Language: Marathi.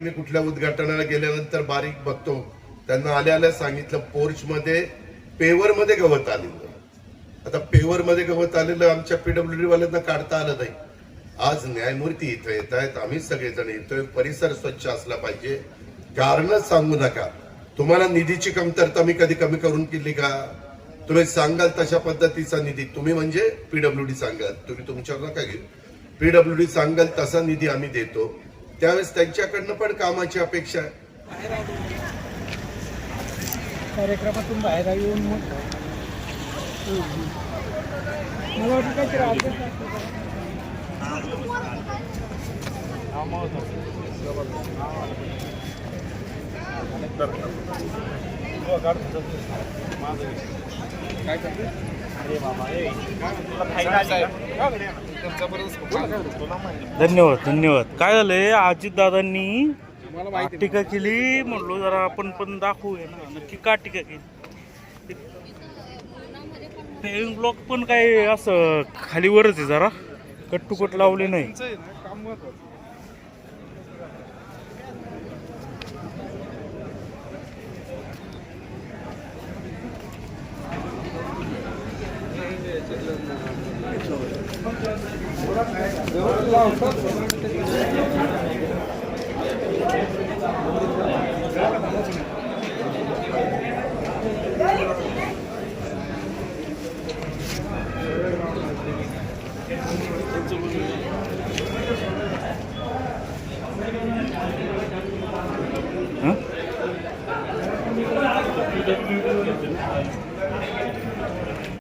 मी कुठल्या उद्घाटनाला गेल्यानंतर बारीक बघतो. त्यांना आल्या आल्या सांगितलं पोर्च मध्ये पेवर मध्ये गवत आलेलं. आता पेवर मध्ये गवत आलेलं आमच्या पीडब्ल्यूडी वाल्यांना काढता आलं नाही. आज न्यायमूर्ती इथं येत आहेत. आम्ही सगळेजण येतोय. परिसर स्वच्छ असला पाहिजे. कारण सांगू नका. तुम्हाला निधीची कमतरता मी कधी कमी करून केली का? तुम्ही सांगाल तशा पद्धतीचा निधी. तुम्ही म्हणजे पीडब्ल्यूडी सांगाल. तुम्ही तुमच्यावर नका घेऊ. पीडब्ल्यूडी सांगाल तसा निधी आम्ही देतो. त्यावेळेस त्यांच्याकडनं पण कामाची अपेक्षा आहे. कार्यक्रमातून बाहेर येऊन मग. मला वाटतं काहीतरी अभ्यास धन्यवाद धन्यवाद. काय झालंय? अजितदादांनी टीका केली. म्हणलो जरा आपण पण दाखवूया ना. नक्की का टीका केली? ते ब्लॉक पण काय असं खालीवरच आहे जरा. कट टू कट लावले नाही 嗯